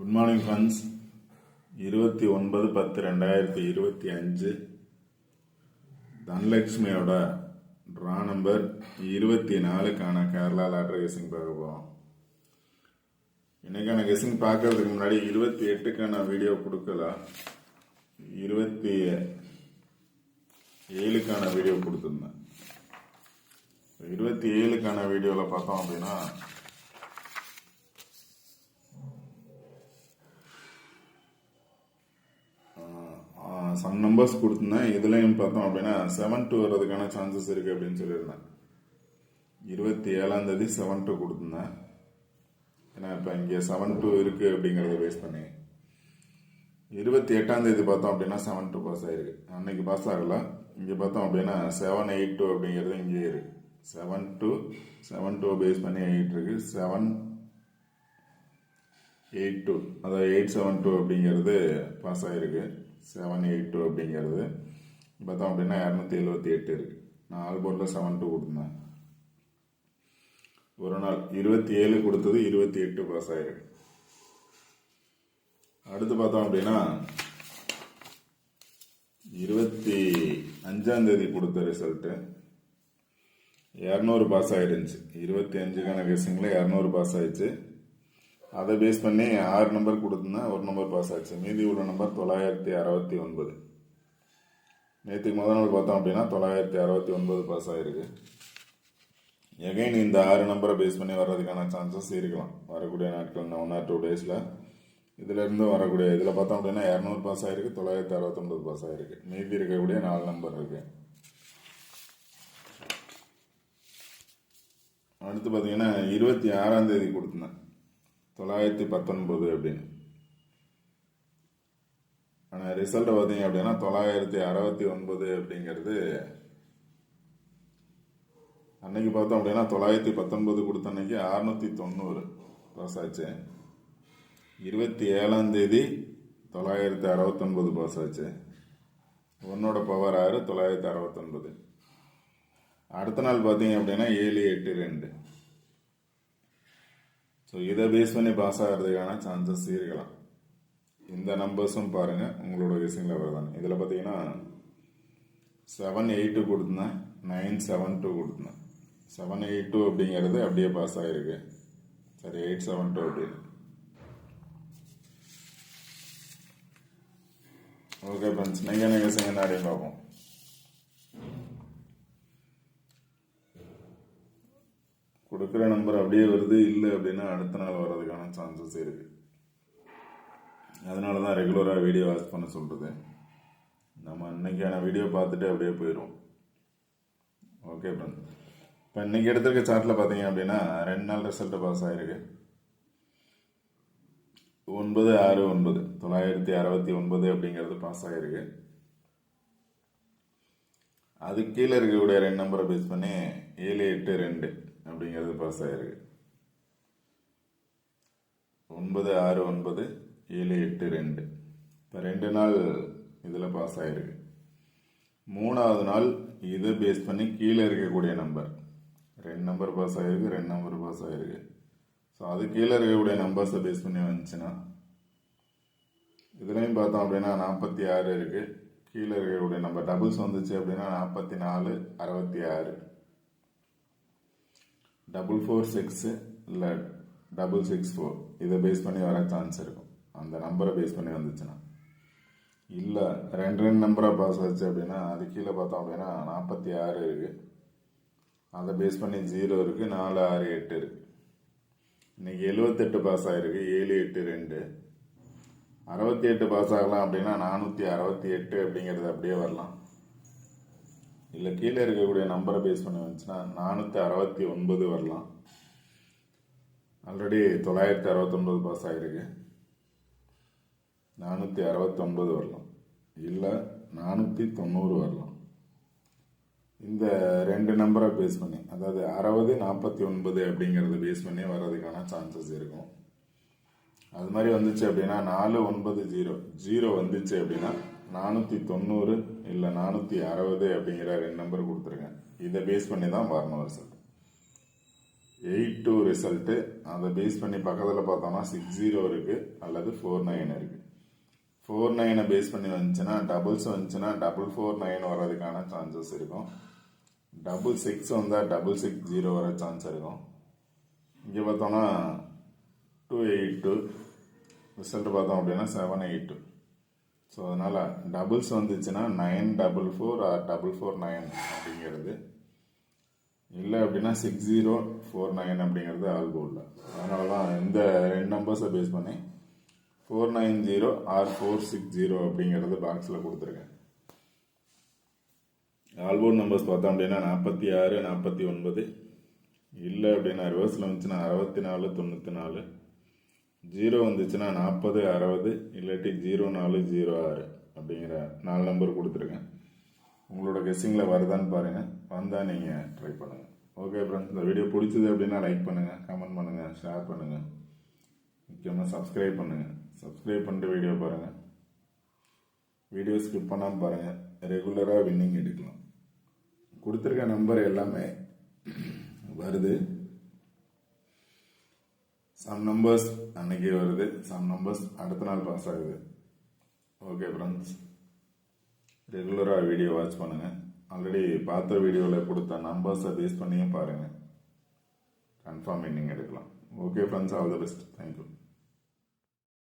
Good morning friends இருபத்தி ஒன்பது பத்து ரெண்டாயிரத்தி இருபத்தி அஞ்சு. தனலட்சுமியோட ட்ரா நம்பர் இருபத்தி நாலுக்கான கேரளா லாட்ரி கெஸிங் பார்க்க போகிறோம் இன்றைக்கான கெஸிங் பார்க்கறதுக்கு முன்னாடி இருபத்தி எட்டுக்கான வீடியோ கொடுக்கல? இருபத்தி ஏழுக்கான வீடியோ கொடுத்துருந்தேன். இருபத்தி ஏழுக்கான வீடியோவில் பார்த்தோம் அப்படின்னா சம் நம்பர்ஸ் கொடுத்துருந்தேன் இதுலேயும் பார்த்தோம் அப்படின்னா செவன் டூ வர்றதுக்கான சான்சஸ் இருக்குது அப்படின்னு சொல்லியிருந்தேன். இருபத்தி ஏழாம் தேதி செவன் டூ கொடுத்துருந்தேன். ஏன்னா இப்போ இங்கே செவன் டூ இருக்குது அப்படிங்கிறத பேஸ் பண்ணி. இருபத்தி எட்டாம் தேதி பார்த்தோம் அப்படின்னா செவன் டூ பாஸ் ஆயிருக்கு. அன்னைக்கு பாஸ் ஆகல. இங்கே பார்த்தோம் அப்படின்னா செவன் எயிட் டூ அப்படிங்கிறது இங்கேயே இருக்கு. Seven two seven two face பண்ணி எயிட் இருக்கு. செவன் எயிட் டூ அதாவது எயிட் செவன் டூ அப்படிங்கிறது பாஸ் ஆகிருக்கு செவன் எயிட் டூ அப்படிங்கிறது. பார்த்தோம் அப்படின்னா இரநூத்தி எழுபத்தி எட்டு இருக்குது நான் ஆல்போர்டில் செவன் டூ கொடுத்தேன் ஒரு நாள் இருபத்தி ஏழு கொடுத்தது இருபத்தி எட்டு பாஸ் ஆயிருக்கு. அடுத்து பார்த்தோம் அப்படின்னா இருபத்தி அஞ்சாம் தேதி கொடுத்த ரிசல்ட்டு இரநூறு பாஸ் ஆயிருந்துச்சு. இருபத்தி அஞ்சுக்கான கெஸிங்கில் இரநூறு பாஸ் ஆயிடுச்சு. அதை பேஸ் பண்ணி ஆறு நம்பர் கொடுத்துருந்தேன் ஒரு நம்பர் பாஸ் ஆச்சு. மீதி உள்ள நம்பர் தொள்ளாயிரத்தி அறுபத்தி ஒன்பது. நேற்றுக்கு முதல் நாள் பார்த்தோம் அப்படின்னா தொள்ளாயிரத்தி அறுபத்தி ஒன்பது பாஸ் ஆகிருக்கு எகைன் இந்த ஆறு நம்பரை பேஸ் பண்ணி வர்றதுக்கான சான்சஸ் இருக்கலாம். வரக்கூடிய நாட்கள் இந்த ஒன் ஆர் டூ டேஸில் இதுலேருந்து வரக்கூடிய இதில் பார்த்தோம் அப்படின்னா இரநூறு பாஸ் ஆகிருக்கு தொள்ளாயிரத்தி அறுபத்தொன்பது பாஸ் ஆகிருக்கு மீதி இருக்கக்கூடிய நாலு நம்பர் இருக்குது அடுத்து பார்த்தீங்கன்னா இருபத்தி ஆறாம் தேதி கொடுத்துனேன் தொள்ளாயிரத்தி பத்தொன்பது அப்படின்னு. ஆனால் ரிசல்ட் பார்த்தீங்க அப்படின்னா தொள்ளாயிரத்தி அறுபத்தி ஒன்பது அப்படிங்கிறது அன்னைக்கு பார்த்தோம் அப்படின்னா தொள்ளாயிரத்தி பத்தொன்பது கொடுத்த அன்னைக்கு அறுநூத்தி தொண்ணூறு பாஸ் ஆச்சு. இருபத்தி ஏழாம் தேதி தொள்ளாயிரத்தி அறுபத்தொன்பது பாஸ் ஆச்சு. ஒன்னோட பவர் ஆறு தொள்ளாயிரத்தி அறுபத்தொன்பது. அடுத்த நாள் பார்த்தீங்க அப்படின்னா ஏழு எட்டு ரெண்டு. ஸோ இதை பேஸ் பண்ணி பாஸ் ஆகிறதுக்கான சான்சஸ் இருக்கலாம். இந்த நம்பர்ஸும் பாருங்கள் உங்களோட கெஸிங் லெவல் தான் இதில் பார்த்தீங்கன்னா செவன் எயிட்டு கொடுத்துருந்தேன் நைன் செவன் டூ கொடுத்துருந்தேன் செவன் எயிட் டூ அப்படிங்கிறது அப்படியே பாஸ் ஆகிருக்கு சரி எயிட் செவன் டூ அப்படின்னு ஓகே ஃப்ரெண்ட்ஸ் நீங்கள் என்ன கெஸிங் என்ன அப்படின்னு பார்ப்போம். கொடுக்குற நம்பர் அப்படியே வருது இல்லை அப்படின்னா அடுத்த நாள் வர்றதுக்கான சான்சஸ் இருக்கு. அதனால தான் ரெகுலராக வீடியோ வாட்ச் பண்ண சொல்கிறது நம்ம இன்னைக்கான வீடியோ பார்த்துட்டு அப்படியே போயிடும் ஓகே ஃப்ரெண்ட் இப்போ இன்னைக்கு எடுத்திருக்க சார்ட்டில் பார்த்தீங்க அப்படின்னா ரெண்டு நாள் ரிசல்ட்டு பாஸ் ஆயிருக்கு. ஒன்பது ஆறு ஒன்பது. தொள்ளாயிரத்தி அறுபத்தி ஒன்பது அப்படிங்கிறது பாஸ் ஆகிருக்கு அது கீழே இருக்கக்கூடிய ரெண்டு நம்பரை பேஸ் பண்ணி ஏழு எட்டு ரெண்டு. அப்படிங்கிறது பாஸ் ஆயிருக்கு ஒன்பது ஆறு ஒன்பது ஏழு எட்டு ரெண்டு. இப்போ ரெண்டு நாள் இதில் பாஸ் ஆகிருக்கு மூணாவது நாள் இதை பேஸ் பண்ணி கீழே இருக்கக்கூடிய நம்பர் ரெண்டு நம்பர் பாஸ் ஆகிருக்கு ரெண்டு நம்பர் பாஸ் ஆகிருக்கு ஸோ அது கீழே இருக்கக்கூடிய நம்பர்ஸை பேஸ் பண்ணி வந்துச்சுன்னா இதுலேயும் பார்த்தோம் அப்படின்னா நாற்பத்தி ஆறு இருக்குது கீழே இருக்கக்கூடிய நம்பர் டபுள்ஸ் வந்துச்சு அப்படின்னா நாற்பத்தி நாலு அறுபத்தி ஆறு. டபுள் ஃபோர் சிக்ஸு இல்லை டபுள் சிக்ஸ் ஃபோர் இதை பேஸ் பண்ணி வர சான்ஸ் இருக்கும். அந்த நம்பரை பேஸ் பண்ணி வந்துச்சுன்னா. இல்லை ரெண்டு ரெண்டு நம்பராக பாஸ் ஆச்சு அப்படின்னா அது கீழே பார்த்தோம் அப்படின்னா நாற்பத்தி ஆறு இருக்குது அதை பேஸ் பண்ணி ஜீரோ இருக்குது நாலு ஆறு எட்டு இருக்குது இன்றைக்கி எழுபத்தெட்டு பாஸ் ஆகிருக்கு ஏழு எட்டு ரெண்டு. அறுபத்தி எட்டு பாஸ் ஆகலாம் அப்படின்னா நானூற்றி அறுபத்தி எட்டு அப்படிங்கிறது அப்படியே வரலாம். இல்லை கீழே இருக்கக்கூடிய நம்பரை பேஸ் பண்ணி வந்துச்சுன்னா நானூற்றி அறுபத்தி ஒன்பது வரலாம். ஆல்ரெடி தொள்ளாயிரத்தி அறுபத்தொன்பது பாஸ் ஆகிருக்கு நானூற்றி அறுபத்தொன்பது வரலாம். இல்லை நானூற்றி தொண்ணூறு வரலாம். இந்த ரெண்டு நம்பரை பேஸ் பண்ணி அதாவது அறுபது நாற்பத்தி ஒன்பது அப்படிங்கிறத பேஸ் பண்ணி வர்றதுக்கான சான்சஸ் இருக்கும். அது மாதிரி வந்துச்சு அப்படின்னா நாலு ஒன்பது ஜீரோ ஜீரோ வந்துச்சு அப்படின்னா நானூற்றி தொண்ணூறு இல்லை நானூற்றி அறுபது அப்படிங்கிற ரெண்டு நம்பர் கொடுத்துருக்கேன் இதை பேஸ் பண்ணி தான் வரணும் ரிசல்ட் எயிட் டூ ரிசல்ட்டு அதை பேஸ் பண்ணி பக்கத்தில் பார்த்தோம்னா சிக்ஸ் ஜீரோ இருக்குது அல்லது ஃபோர் நைன் இருக்குது ஃபோர் நைனை பேஸ் பண்ணி வந்துச்சுன்னா டபுள்ஸ் வந்துச்சுன்னா டபுள் ஃபோர் நைன் வர்றதுக்கான சான்சஸ் இருக்கும். டபுள் சிக்ஸ் வந்தால் டபுள் சிக்ஸ் ஜீரோ வர சான்ஸ் இருக்கும். இங்கே பார்த்தோம்னா டூ எயிட் டூ ரிசல்ட் பார்த்தோம் அப்படின்னா செவன் எயிட் டூ ஸோ அதனால் டபுள்ஸ் வந்துச்சுன்னா nine double four or double four nine அப்படிங்கிறது. இல்லை அப்படின்னா சிக்ஸ் ஜீரோ ஃபோர் நைன் அப்படிங்கிறது ஆல்போர்டில் அதனால தான். இந்த ரெண்டு நம்பர்ஸை பேஸ் பண்ணி four nine zero or four six zero அப்படிங்கிறது பாக்ஸில் கொடுத்துருக்கேன். ஆல்போர்ட் நம்பர்ஸ் பார்த்தோம் அப்படின்னா நாற்பத்தி ஆறு நாற்பத்தி ஒன்பது. இல்லை அப்படின்னா ரிவர்ஸில் வந்துச்சுன்னா அறுபத்தி நாலு தொண்ணூற்றி நாலு. ஜீரோ வந்துச்சுன்னா நாற்பது அறுபது இல்லாட்டி ஜீரோ நாலு ஜீரோ ஆறு அப்படிங்கிற நாலு நம்பர் கொடுத்துருக்கேன். உங்களோட கெஸ்ஸிங்கில் வருதான்னு பாருங்கள் வந்தால் நீங்கள் ட்ரை பண்ணுங்கள் ஓகே ஃப்ரெண்ட்ஸ் இந்த வீடியோ பிடிச்சது அப்படின்னா லைக் பண்ணுங்கள் கமெண்ட் பண்ணுங்கள் ஷேர் பண்ணுங்கள் முக்கியமாக சப்ஸ்கிரைப் பண்ணுங்கள் சப்ஸ்கிரைப் பண்ணிட்டு வீடியோ பாருங்கள் வீடியோ ஸ்கிப் பண்ணாமல் பாருங்கள் ரெகுலராக வின்னிங் எடுக்கலாம். கொடுத்துருக்க நம்பர் எல்லாமே வருது. சம் நம்பர்ஸ் அன்னைக்கு வருது. சம் நம்பர்ஸ் அடுத்த நாள் பாஸ் ஆகுது. ஓகே ஃப்ரெண்ட்ஸ் ரெகுலராக வீடியோ வாட்ச் பண்ணுங்கள் ஆல்ரெடி பார்த்த வீடியோவில் கொடுத்த நம்பர்ஸை பேஸ் பண்ணியும் பாருங்கள் கன்ஃபார்ம் இன்னிங் எடுக்கலாம். Okay friends all the best thank you